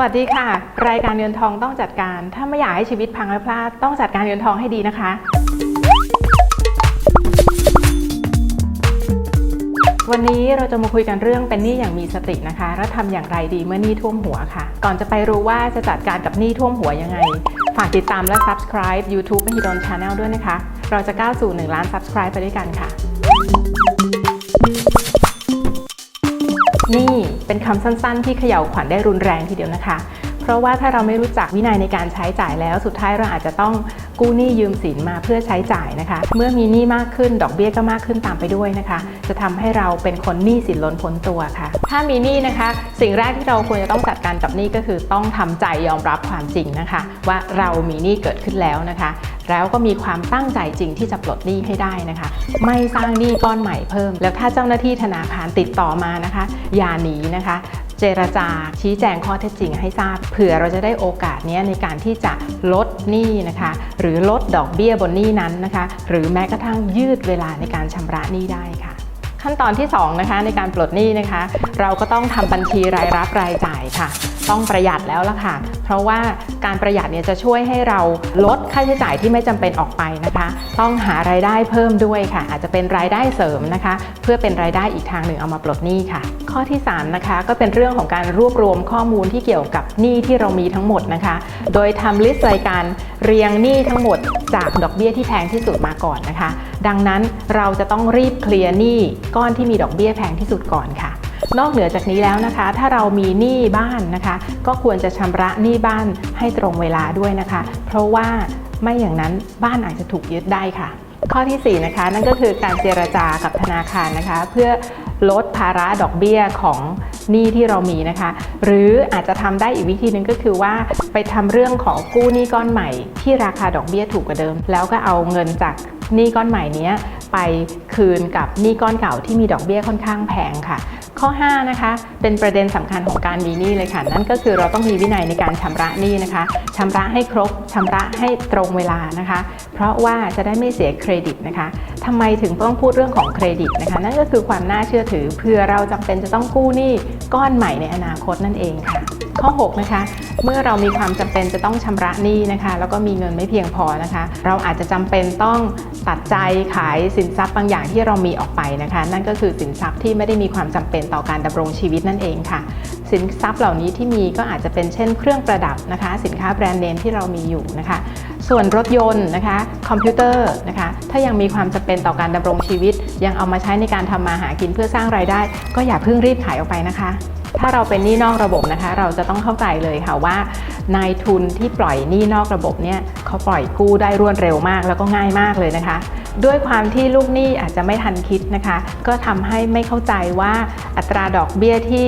วัสดีค่ะ รายการเงินทองต้องจัดการ ถ้าไม่อยากให้ชีวิตพังและพลาดต้องจัดการเงินทองให้ดีนะคะ วันนี้เราจะมาคุยกันเรื่องเป็นหนี้อย่างมีสตินะคะ และทำอย่างไรดีเมื่อหนี้ท่วมหัวค่ะ ก่อนจะไปรู้ว่าจะจัดการกับหนี้ท่วมหัวยังไง ฝากติดตามและ subscribe YouTube มหิดล Channel ด้วยนะคะ เราจะก้าวสู่ 1 ล้าน subscribe ไปด้วยกันค่ะ นี่เป็นคำสั้นๆ ที่เขย่าขวัญได้รุนแรงทีเดียวนะคะ ราะว่าถ้าเราไม่รู้จักวินัยในการใช้จ่ายแล้ว สุดท้ายเราอาจจะต้องกู้หนี้ยืมสินมาเพื่อใช้จ่ายนะคะ เมื่อมีหนี้มากขึ้นดอกเบี้ยก็มากขึ้นตามไปด้วยนะคะ จะทำให้เราเป็นคนหนี้สินล้นพ้นตัวค่ะ ถ้ามีหนี้นะคะ สิ่งแรกที่เราควรจะต้องจัดการกับหนี้ก็คือต้องทำใจยอมรับความจริงนะคะ ว่าเรามีหนี้เกิดขึ้นแล้วนะคะแล้วก็มีความตั้งใจจริงที่จะปลดหนี้ให้ได้นะคะ ไม่สร้างหนี้ก้อนใหม่เพิ่ม แล้วถ้าเจ้าหน้าที่ธนาคารติดต่อมานะคะ อย่าหนีนะคะ เจรจาชี้แจงข้อเท็จจริงให้ทราบเผื่อเราจะได้โอกาสนี้ในการที่จะลดหนี้นะคะ หรือลดดอกเบี้ยบนหนี้นั้นนะคะ หรือแม้กระทั่งยืดเวลาในการชำระหนี้ได้ค่ะขั้นตอนที่ 2 นะคะในการปลดหนี้นะคะ เราก็ต้องทำบัญชีรายรับรายจ่ายค่ะ ต้องประหยัดแล้วล่ะค่ะ เพราะว่าการประหยัดเนี่ยจะช่วยให้เราลดค่าใช้จ่ายที่ไม่จำเป็นออกไปนะคะ ต้องหารายได้เพิ่มด้วยค่ะ อาจจะเป็นรายได้เสริมนะคะ เพื่อเป็นรายได้อีกทางหนึ่งเอามาปลดหนี้ค่ะ ข้อที่3นะคะก็เป็นเรื่องของการรวบรวมข้อมูลที่เกี่ยวกับหนี้ที่เรามีทั้งหมดนะคะ โดยทำลิสต์รายการเรียงหนี้ทั้งหมดจากดอกเบี้ยที่แพงที่สุดมาก่อนนะคะ ดังนั้นเราจะต้องรีบเคลียร์หนี้ก้อนที่มีดอกเบี้ยแพงที่สุดก่อนค่ะ นอกเหนือจากนี้แล้วนะคะ ถ้าเรามีหนี้บ้านนะคะ ก็ควรจะชำระหนี้บ้านให้ตรงเวลาด้วยนะคะ เพราะว่าไม่อย่างนั้นบ้านอาจจะถูกยึดได้ค่ะ ข้อทีสี่ 4 นะคะ นั่นก็คือการเจรจากับธนาคารนะคะ เพื่อลดภาระดอกเบี้ยของหนี้ที่เรามีนะคะ หรืออาจจะทำได้อีกวิธีหนึ่งก็คือว่าไปทำเรื่องของกู้หนี้ก้อนใหม่ ที่ราคาดอกเบี้ยถูกกว่าเดิม แล้วก็เอาเงินจากหนี้ก้อนใหม่นี้ไปคืนกับหนี้ก้อนเก่าที่มีดอกเบี้ยค่อนข้างแพงค่ะ ข้อ 5 นะคะ เป็นประเด็นสำคัญของการมีหนี้เลยค่ะ นั่นก็คือเราต้องมีวินัยในการชำระหนี้นะคะชำระให้ครบชำระให้ตรงเวลานะคะ เพราะว่าจะได้ไม่เสียเครดิตนะคะทำไมถึงต้องพูดเรื่องของเครดิตนะคะ นั่นก็คือความน่าเชื่อถือเพื่อเราจำเป็นจะต้องกู้หนี้ก้อนใหม่ในอนาคตนั่นเองค่ะข้อ 6 นะคะ เมื่อเรามีความจำเป็นจะต้องชำระหนี้นะคะ แล้วก็มีเงินไม่เพียงพอนะคะ เราอาจจะจำเป็นต้องตัดใจขายสินทรัพย์บางอย่างที่เรามีออกไปนะคะ นั่นก็คือสินทรัพย์ที่ไม่ได้มีความจำเป็นต่อการดำรงชีวิตนั่นเองค่ะ สินทรัพย์เหล่านี้ที่มีก็อาจจะเป็นเช่นเครื่องประดับนะคะ สินค้าแบรนด์เนมที่เรามีอยู่นะคะ ส่วนรถยนต์นะคะ คอมพิวเตอร์นะคะ ถ้ายังมีความจำเป็นต่อการดำรงชีวิต ยังเอามาใช้ในการทำมาหากินเพื่อสร้างรายได้ ก็อย่าเพิ่งรีบขายออกไปนะคะถ้าเราเป็นหนี้นอกระบบนะคะ เราจะต้องเข้าใจเลยค่ะว่านายทุนที่ปล่อยหนี้นอกระบบเนี่ยเขาปล่อยกู้ได้รวดเร็วมากแล้วก็ง่ายมากเลยนะคะ ด้วยความที่ลูกหนี้อาจจะไม่ทันคิดนะคะ ก็ทำให้ไม่เข้าใจว่าอัตราดอกเบี้ยที่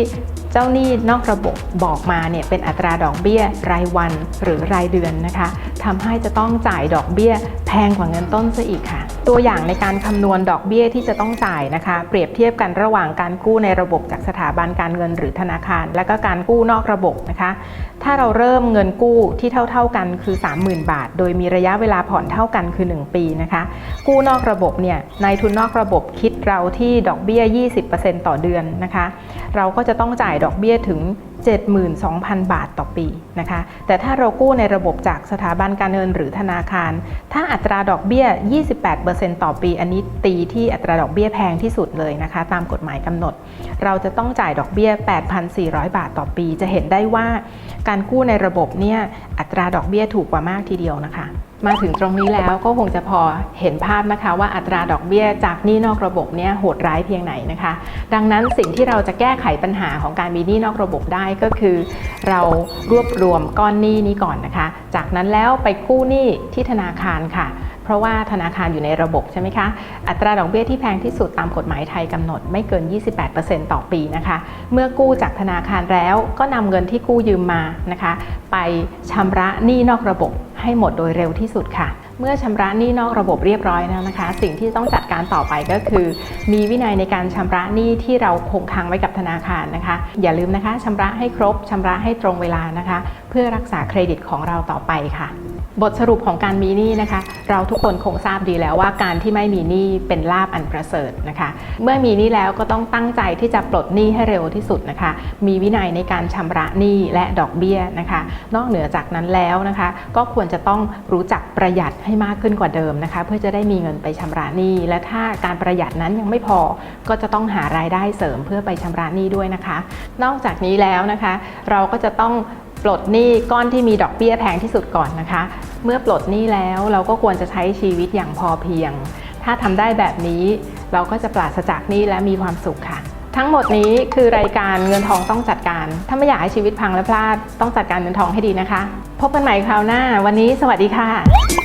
เจ้าหนี้นอกระบบบอกมาเนี่ยเป็นอัตราดอกเบี้ยรายวันหรือรายเดือนนะคะทำให้จะต้องจ่ายดอกเบี้ยแพงกว่าเงินต้นซะอีกค่ะ ตัวอย่างในการคำนวณดอกเบี้ยที่จะต้องจ่ายนะคะ เปรียบเทียบกันระหว่างการกู้ในระบบจากสถาบันการเงินหรือธนาคาร และก็การกู้นอกระบบนะคะ ถ้าเราเริ่มเงินกู้ที่เท่า ๆกันคือ 30,000 บาท โดยมีระยะเวลาผ่อนเท่ากันคือ 1 ปีนะคะ กู้นอกระบบเนี่ยนายทุนนอกระบบคิดเราที่ดอกเบี้ย 20%ต่อเดือนนะคะ เราก็จะต้องจ่ายดอกเบี้ยถึง 72,000 บาทต่อปีนะคะ แต่ถ้าเรากู้ในระบบจากสถาบันการเงินหรือธนาคาร ถ้าอัตราดอกเบี้ย 28%ต่อปี อันนี้ตีที่อัตราดอกเบี้ยแพงที่สุดเลยนะคะ ตามกฎหมายกำหนด เราจะต้องจ่ายดอกเบี้ย 8,400 บาทต่อปี จะเห็นได้ว่าการกู้ในระบบเนี่ยอัตราดอกเบี้ยถูกกว่ามากทีเดียวนะคะ มาถึงตรงนี้แล้วก็คงจะพอเห็นภาพนะคะว่าอัตราดอกเบี้ยจากหนี้นอกระบบเนี่ยโหดร้ายเพียงไหนนะคะ ดังนั้นสิ่งที่เราจะแก้ไขปัญหาของการมีหนี้นอกระบบได้ก็คือ เรารวบรวมก้อนหนี้นี้ก่อนนะคะ จากนั้นแล้วไปกู้หนี้ที่ธนาคารค่ะ เพราะว่าธนาคารอยู่ในระบบใช่ไหมคะ อัตราดอกเบี้ยที่แพงที่สุดตามกฎหมายไทยกำหนดไม่เกิน 28%ต่อปีนะคะ เมื่อกู้จากธนาคารแล้วก็นำเงินที่กู้ยืมมานะคะ ไปชำระหนี้นอกระบบ ให้หมดโดยเร็วที่สุดค่ะ เมื่อชำระหนี้นอกระบบเรียบร้อยแล้วนะคะ สิ่งที่ต้องจัดการต่อไปก็คือ มีวินัยในการชำระหนี้ที่เราคงค้างไว้กับธนาคารนะคะ อย่าลืมนะคะชำระให้ครบชำระให้ตรงเวลานะคะ เพื่อรักษาเครดิตของเราต่อไปค่ะ บทสรุปของการมีหนี้นะคะ เราทุกคนคงทราบดีแล้วว่าการที่ไม่มีหนี้เป็นลาบอันประเสริฐนะคะ เมื่อมีหนี้แล้วก็ต้องตั้งใจที่จะปลดหนี้ให้เร็วที่สุดนะคะ มีวินัยในการชำระหนี้และดอกเบี้ยนะคะ นอกเหนือจากนั้นแล้วนะคะ ก็ควรจะต้องรู้จักประหยัดให้มากขึ้นกว่าเดิมนะคะ เพื่อจะได้มีเงินไปชำระหนี้ และถ้าการประหยัดนั้นยังไม่พอ ก็จะต้องหารายได้เสริมเพื่อไปชำระหนี้ด้วยนะคะ นอกจากนี้แล้วนะคะ เราก็จะต้อง ปลดหนี้ก้อนที่มีดอกเบี้ยแพงที่สุดก่อนนะคะ เมื่อปลดหนี้แล้วเราก็ควรจะใช้ชีวิตอย่างพอเพียง ถ้าทำได้แบบนี้เราก็จะปราศจากหนี้และมีความสุขค่ะ ทั้งหมดนี้คือรายการเงินทองต้องจัดการ ถ้าไม่อยากให้ชีวิตพังและพลาดต้องจัดการเงินทองให้ดีนะคะ พบกันใหม่คราวหน้า วันนี้สวัสดีค่ะ